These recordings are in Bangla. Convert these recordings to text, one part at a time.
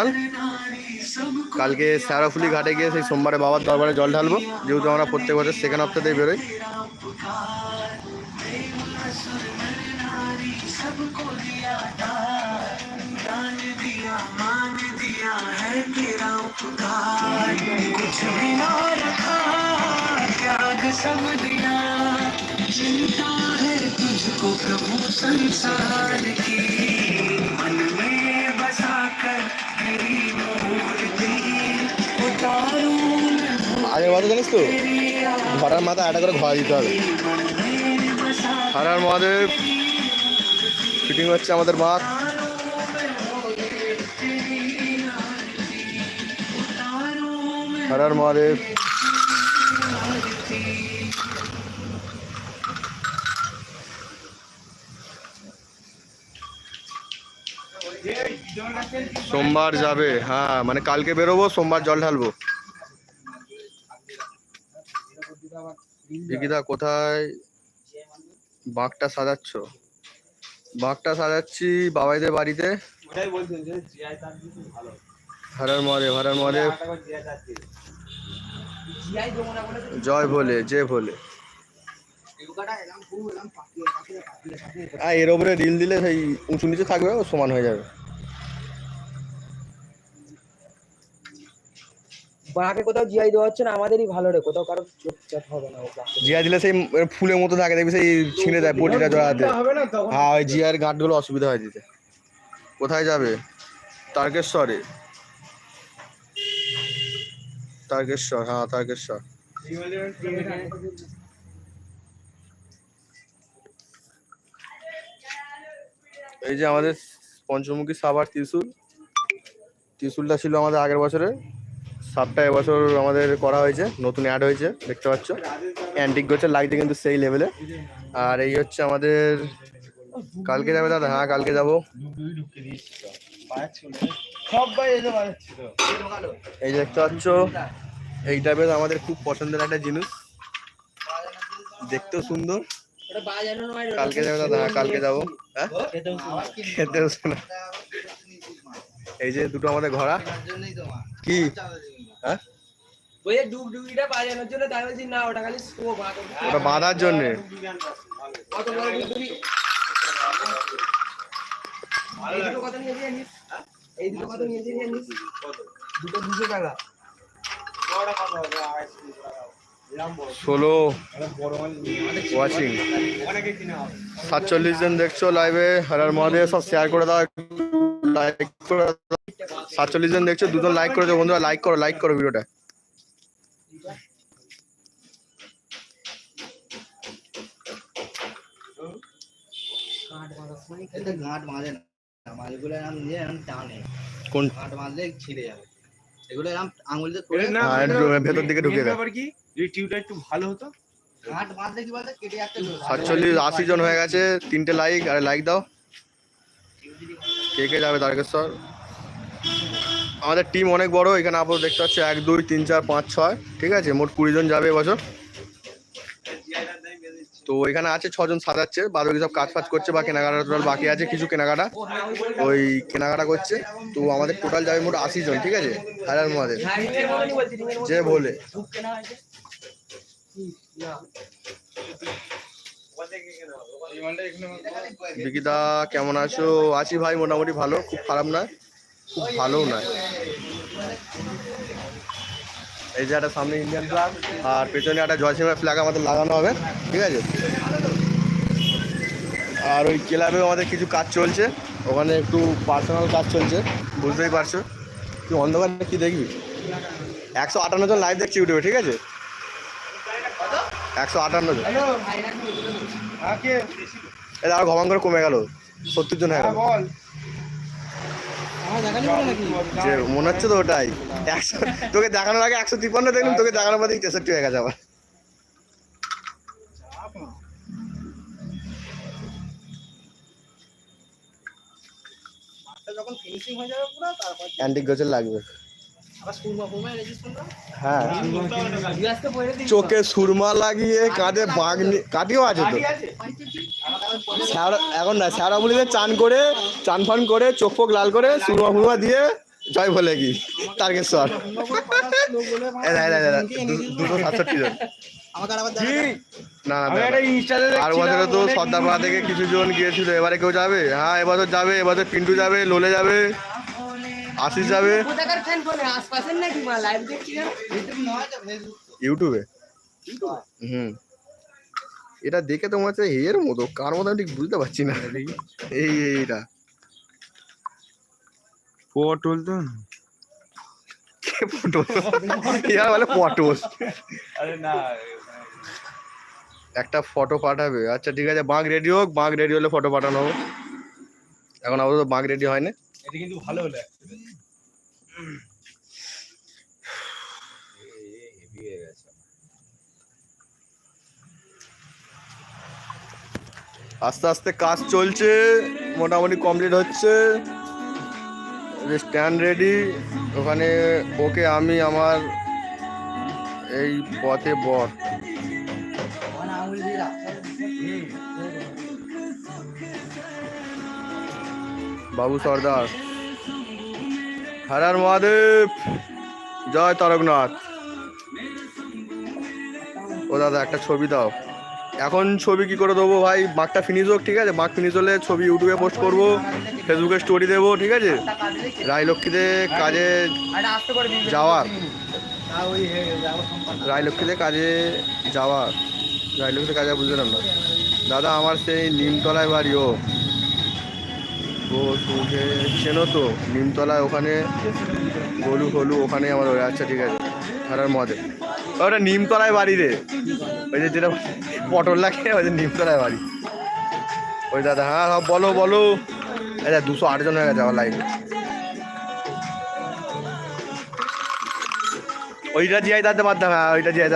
সকাল কালকে স্যারাফুলি ঘাটে গিয়ে সেই সোমবারে বাবার দরবারে জল ঢালবো যেহেতু আমরা প্রত্যেক বছর সেকেন্ড হপ্তাতেই বেরোই सब दिया चिंता है तुझको प्रभु संसार की বছর জানিস তো? ঘরের মাথায় একটা করে ঘোরা দিতে হবে। হারার মহাদেব ফিটিং হচ্ছে আমাদের মাঠ হারার মহাদেব। সোমবার যাবে হ্যাঁ মানে কালকে বেরোবো, সোমবার জল ঢালবো। বিকিদা কোথায়? বাঘটা সাজাচ্ছ? বাঘটা সাজাচ্ছি বাবাইদের বাড়িতে। হরার মহাদেব হরার জিআই যমুনা বলে জয় ভোলে এর ওপরে রিল দিলে সেই উঁচু নিচে থাকবে ও সমান হয়ে যাবে। বাঁকে কোথাও জিআই দেওয়া হচ্ছে না আমাদেরই ভালো রে কোথাও কারও চোখ চাপ হবে না জিয়া দিলে সেই ফুলের মতো থাকে দেখবি সেই ছিঁড়ে দেয় পটিটা জড়াতে। হবে না তখন হ্যাঁ ওই জিয়ার গাঁটগুলো অসুবিধা হয় দিতে। কোথায় যাবে? তারকেশ্বরে। তারকেশ্বর হ্যাঁ তারকেশ্বর। এই যে আমাদের পঞ্চমুখী সাবার ত্রিশুল ত্রিশুলটা ছিল আমাদের আগের বছরে সাতটা এবছর আমাদের করা হয়েছে নতুন অ্যাড হয়েছে দেখতে পাচ্ছ। অ্যান্টিক গোছের লাইটে কিন্তু সেই লেভেলে আর এই হচ্ছে আমাদের কালকে যাবে দাদা? হ্যাঁ কালকে যাব। এই দেখতে পাচ্ছ এইটা বেশ আমাদের খুব পছন্দের একটা জিনিস। দেখতেও সুন্দর। কালকে যাবে দাদা? হ্যাঁ কালকে যাব। হ্যাঁ? খেতেও শোনা এই যে দুটো আমাদের ঘোড়া। কি? হ্যাঁ? ওই ডুগডুগিটা বাজানোর জন্য তাই বলছি না ওটা খালি শো ওটা বাঁধার জন্যে। কত বড় ডুগডুগি? এই দুটো কত নিয়েছি জানিস? এই দুটো কত নিয়েছি জানিস? দুটো দুশো টাকা। ষোলো। ওয়াচিং অনেকে কিনে হবে সাতচল্লিশ জন দেখছ লাইভে হরার মহাদেব সব শেয়ার করে দাও লাইক করে সাতচল্লিশ জন দেখছ দুজন লাইক করেছ বন্ধুরা লাইক করো লাইক করো ভিডিওটা এটা বাঁধে না। মাছগুলো এরকম নিয়ে এরকম টানে। কোন বাঁধলে ছিঁড়ে যাবে। এগুলো এরকম আঙুল দিয়ে করে না ভেতর দিকে ঢুকিয়ে দাও। কি? এই টিউবটা একটু ভালো হতো। গাঁট বাঁধলে কি বলতে কেটে যাচ্ছে সাতচল্লিশ আশি জন হয়ে গেছে। তিনটে লাইক আর লাইক দাও। কে কে যাবে তারকেশ্বর? আমাদের টিম অনেক বড়, এখানে আপাতত দেখতে পাচ্ছি এক, দুই, তিন, চার, পাঁচ, ছয়, ঠিক আছে? মোট কুড়ি জন যাবে এবছর তো এখানে আছে ছজন সাজাচ্ছে বাদ সব কাজ ফাজ করছে, বা কেনাকাটা বাকি আছে, কিছু কেনাকাটা। ওই কেনাকাটা করছে। তো আমাদের টোটাল যাবে মোট আশি জন, ঠিক আছে? হাজার মতন যে বলে। না বিকিদা কেমন আছো? আছি ভাই, মোটামুটি ভালো, খুব খারাপ নয়। খুব ভালোও নয়। এই যে একটা সামনে ইন্ডিয়ান ফ্ল্যাগ আর পেছনে একটা জয়সিমের ফ্ল্যাগ আমাদের লাগানো হবে ঠিক আছে? আর ওই ক্লাবেও আমাদের কিছু কাজ চলছে ওখানে একটু পার্সোনাল কাজ চলছে বুঝতেই পারছ? তুই অন্ধকারে কি দেখবি? একশো আটান্ন জন লাইভ দেখছি ইউটিউবে ঠিক আছে? একশো আটান্ন জন। এটা আর ঘমান করে কমে গেল সত্তর জন হয়ে যে মনে হচ্ছে তো ওটাই। একশো তোকে দেখানোর আগে একশো তিপ্পান্ন দেখলাম তোকে দেখানোর পরে তেষট্টি হয়ে গেছে আবার। যখন ফিনিশিং হয়ে যাবে পুরো তারপর অ্যান্টিক লাগবে। হ্যাঁ। চোখে সুরমা লাগিয়ে কাঁধে বাঘ কাটিও আছে তো। এখন না শ্যাওড়া বলিতে চান করে চান ফান করে চোখ ফোক লাল করে সুরমা ফুরমা দিয়ে জয় বলে কি? তারকেশ্বর। দুশো সাতষট্টি জন। না আর বছরে তো সর্দারপাড়া থেকে কিছু জন গিয়েছিল এবারে কেউ যাবে? হ্যাঁ এবছর যাবে এবছর পিন্টু যাবে লোলে যাবে। আশিস যাবে। কোথাকার ফ্যান ফোনে আশপাশের নাকি মা? লাইভ দেখছি না। ইউটিউবে হুম। এটা দেখে তো মনে হচ্ছে এর মতো। কার মতো আমি ঠিক বুঝতে পারছি না। এই এইটা। পটল তো কে পটল ইয়ার বলে পটল আরে না একটা ফটো পাঠাবে। আচ্ছা ঠিক আছে বাঘ রেডি হোক। বাঘ রেডি হলে ফটো পাঠানো হোক এখন আপাতত বাঘ রেডি হয় না এটা কিন্তু ভালো হলো আস্তে আস্তে কাজ চলছে, মোটামুটি কমপ্লিট হচ্ছে। স্ট্যান্ড রেডি ওখানে ওকে আমি আমার এই পথে বর। বাবু সর্দার। হারার মহাদেব। জয় তারকনাথ। ও দাদা, একটা ছবি দাও। এখন ছবি কি করে দেবো ভাই? বাঘটা ফিনিশ হোক, ঠিক আছে? বাঘ ফিনিশ হলে ছবি ইউটিউবে পোস্ট করব ফেসবুকে স্টোরি দেবো, ঠিক আছে? রায়লক্ষ্মীতে কাজে যাওয়ার। রায়লক্ষ্মীতে কাজে যাওয়ার। রায়লক্ষ্মীতে কাজে বুঝলাম না। দাদা, আমার সেই নিমতলায় বাড়ি, ও। ও সুখে চেনো তো নিমতলায় ওখানে গলু ফলু ওখানে আমার ওই আচ্ছা ঠিক আছে। হারার মদে ওটা নিমতলায় বাড়ি রে। ওই যে যেটা পটল লাগে ওই যে নিমতলায় বাড়ি। ওই দাদা হ্যাঁ হ্যাঁ বলো বলো। আচ্ছা দুশো আট জন হয়ে গেছে আমার লাইভে ওইটা জিয়াই মারতে হবে। হ্যাঁ, ওইটা জিয়াই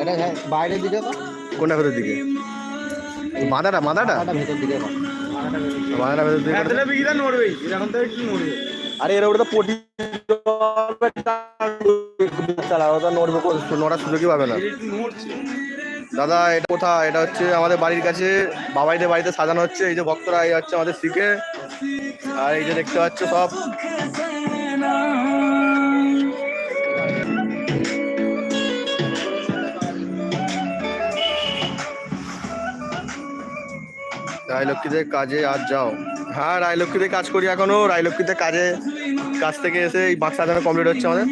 এটা হ্যাঁ বাইরের দিকে কোনটা ভেতর দিকে। মাদাটা মাদাটা মাথাটা ভেতর দিকে মাদাটা ভেতর দিকে নড়বেই। এরকম তো একটু নড়বে। আরে এর ওটা তো পটি চালা ওটা নড়বে নড়ার সুযোগই পাবে না? দাদা এটা কোথায়? এটা হচ্ছে আমাদের বাড়ির কাছে। বাবাইদের বাড়িতে সাজানো হচ্ছে। এই যে ভক্তরা এই হচ্ছে আমাদের শিখে। আর এই যে দেখতে পাচ্ছ সব। রায়লক্ষ্মীতে কাজে আজ যাও। হ্যাঁ রায়লক্ষ্মীতে কাজ করি এখনও। রায়লক্ষ্মীতে কাজে কাজ থেকে এসে এই বাক্স সাজানো কমপ্লিট হচ্ছে আমাদের।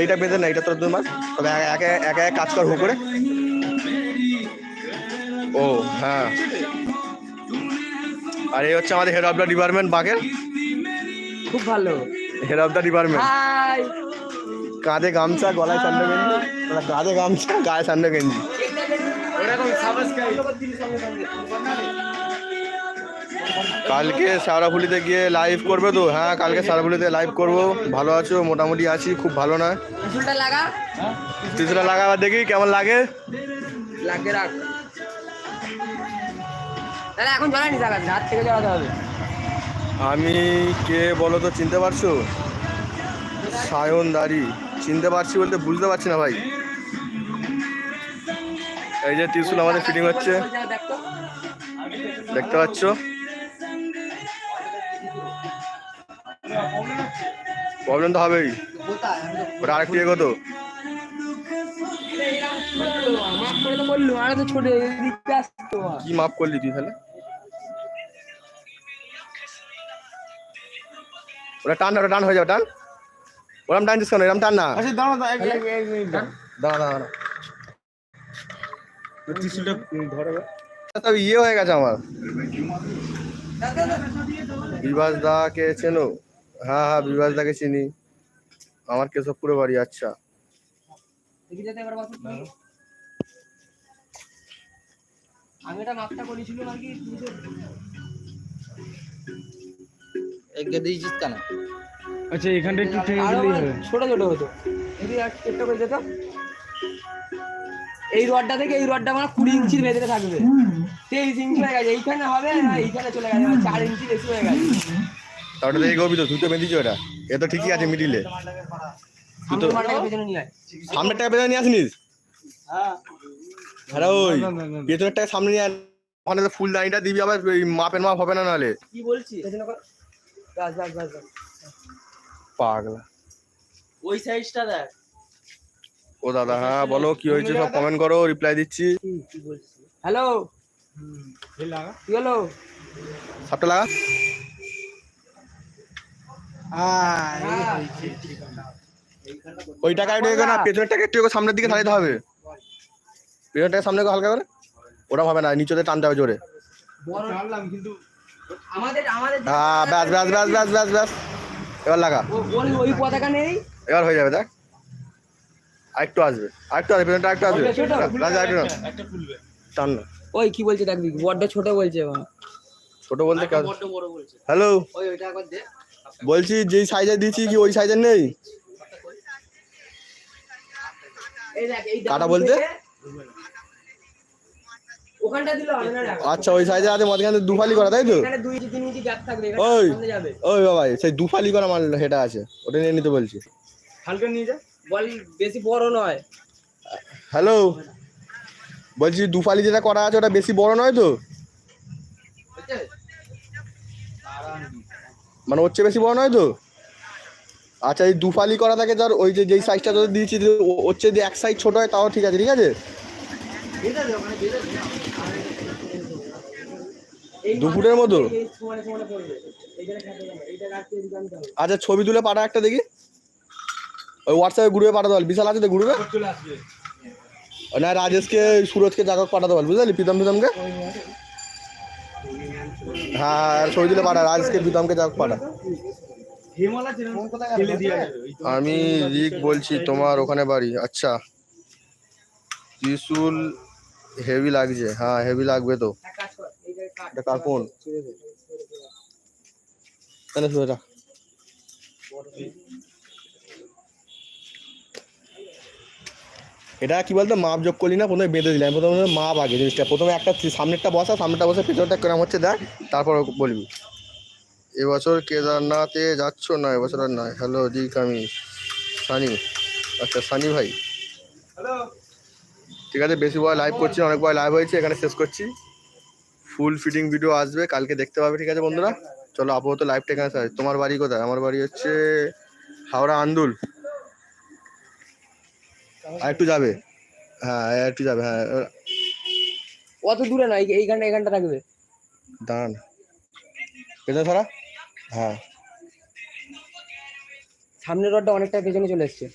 এইটা বেঁধে না এটা তোর দুই মাস তবে একে একে এক কাজ কর হু করে। ও হ্যাঁ। আর এই হচ্ছে আমাদের হেড অফ দ্য ডিপার্টমেন্ট বাঘের। খুব ভালো। হেড অফ দ্য ডিপার্টমেন্ট কাঁধে গামছা গলায় সান্ডে গেঞ্জি কাঁধে গামছা গায়ে সান্ডে গেঞ্জি কালকে সারাফুলিতে গিয়ে লাইভ করবে তো? হ্যাঁ কালকে সারাফুলিতে লাইভ করব। ভালো আছো? মোটামুটি আছি খুব ভালো না? চুলটা লাগা? দেখি কেমন লাগে? লাগে রাখ। তাহলে এখন জ্বালানি জায়গা রাত থেকে জ্বালাতে হবে। আমি কে বলো তো চিনতে পারছ? সায়ন দাড়ি। চিনতে পারছি বলতে বুঝতে পারছি না ভাই। এই যে ত্রিশুল আমাদের ফিটিং হচ্ছে। দেখতে পাচ্ছ? প্রবলেম তো হবেই। ওটা আরেকটু মাফ তো কি মাপ করলি তুই তাহলে? ওটা টান না, ওটা টান হয়ে যাবে টান। ওরম টানছিস কেন? এরম টান না। আচ্ছা দাঁড়া দাঁড়া দাঁড়া। তবে ইয়ে হয়ে গেছে আমার। বিভাস দা কে চেনো? হ্যাঁ হ্যাঁ বিভাস দাকে চিনি। আমার কেশবপুরে বাড়ি আচ্ছা। দেখি যেতে এবার বসো আমি এটা মাপটা করেছিল নাকি এগে দিয়েছিস কেন আচ্ছা এখানটা একটু ছোট ছোট হতো। আর চেষ্টা করে যেত। এই রডটা থেকে এই রডটা আমার কুড়ি ইঞ্চির ভেতরে থাকবে। তেইশ ইঞ্চি হয়ে গেছে এইখানে হবে না এইখানে চলে গেছে চার ইঞ্চি বেশি হয়ে গেছে। তাহলে তো এগোবি তো তুই তো বেঁধেছি ওটা এ তো ঠিকই আছে মিডিলে তুই তো সামনের টাকা নিয়ে আসিনিস হ্যাঁ। আরে ওই। পেছনের টাকা সামনে নিয়ে ওখানে তো ফুল দিবি আবার মাপের মাপ হবে না নাহলে। কি বলছি। পাগলা। ওই সাইজটা দেখ। ও দাদা হ্যাঁ বলো কি হয়েছে? সব কমেন্ট করো রিপ্লাই দিচ্ছি। হ্যালো? হলো? সাপটা লাগা? হ্যাঁ। ওই টাকা একটু না পেছনের টাকা একটু সামনের দিকে ঢালাইতে হবে। পেছনের টাকা সামনে হালকা করে। ওটা হবে না নিচেতে টানতে হবে জোরে। বড় জানলাম কিন্তু আমাদের আমাদের হ্যাঁ ব্যাস ব্যাস ব্যাস ব্যাস ব্যাস ব্যাস। এবার লাগা। ওই পতাকা নেই? এবার হয়ে যাবে দেখ। আরেকটু আসবে আরেকটু আসবে পেছনটা আরেকটু আসবে? রাজা আরেকটু না। টান না। ওই কি বলছে দেখবি বড্ড ছোট বলছে ছোট বলতে কাজ হ্যালো? বলছি যেই সাইজে দিয়েছি কি ওই সাইজের নেই? কাটা বলতে? আচ্ছা ওই সাইজে আছে মাঝখানে দুফালি করা তাই তো? ওই। ওই বাবা সেই দুফালি করা মাল হেটা আছে। ওটা নিয়ে নিতে বলছি। হালকা নিয়ে যা। বল বেশি বড় নয়। হ্যালো? বলছি দুফালি যেটা করা আছে ওটা বেশি বড় নয় তো? মানে ওর চেয়ে বেশি বড় নয় তো? আচ্ছা এই দুফালি করা থাকে ধর ওই যে যেই সাইজটা তোদের দিয়েছি ওর চেয়ে যদি এক সাইজ ছোট হয় তাও ঠিক আছে ঠিক আছে? এই দু ফুটের মতো আচ্ছা ছবি তুলে পাঠা একটা দেখি। ওই হোয়াটসঅ্যাপে গ্রুপে পাঠাতে বল। বিশাল আছে তো গ্রুপে না রাজেশকে সুরজকে জাগক পাঠাতে বল বুঝলি? প্রীতম প্রীতমকে হ্যাঁ আর ছবি পাঠা রাজেশকে প্রীতমকে জাগক পাঠা। আমি রিক বলছি তোমার ওখানে বাড়ি। আচ্ছা। ত্রিশুল হেভি লাগছে। হ্যাঁ হেভি লাগবে তো। ফোন কেন শুয়ে এটা কি বলতো মাপ যোগ করলি না প্রথমে বেঁধে দিলাম। প্রথমে মাপ আগে জিনিসটা। প্রথমে একটা সামনেরটা বসা সামনেরটা বসে পেছনটা কেরম হচ্ছে দেখ তারপর বলবি। এবছর কেদারনাথে যাচ্ছ না? এবছর আর নয়। হ্যালো দিক আমি। সানি। আচ্ছা সানি ভাই। হ্যালো। ঠিক আছে বেশি বয় লাইভ করছি না, অনেক বয় লাইভ হয়েছে এখানে শেষ করছি। ফুল ফিটিং ভিডিও আসবে কালকে দেখতে পাবে ঠিক আছে বন্ধুরা? চলো আপাতত লাইভটা এখানে। তোমার বাড়ি কোথায়? আমার বাড়ি হচ্ছে হাওড়া আন্দুল। আর একটু যাবে। হ্যাঁ আর একটু যাবে হ্যাঁ। অত দূরে না এই- এইখানটা এইখানটা থাকবে দাঁড়ান। পেছনে সারা হ্যাঁ। সামনের রডটা অনেকটা পেছনে চলে এসছে।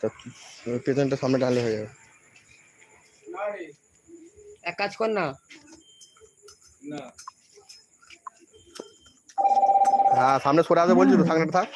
তা পেছনটা সামনে টানলে হয়ে যাবে। এক কাজ কর না। না। হ্যাঁ সামনে সরে আসবে বলছি তো থাক না থাক।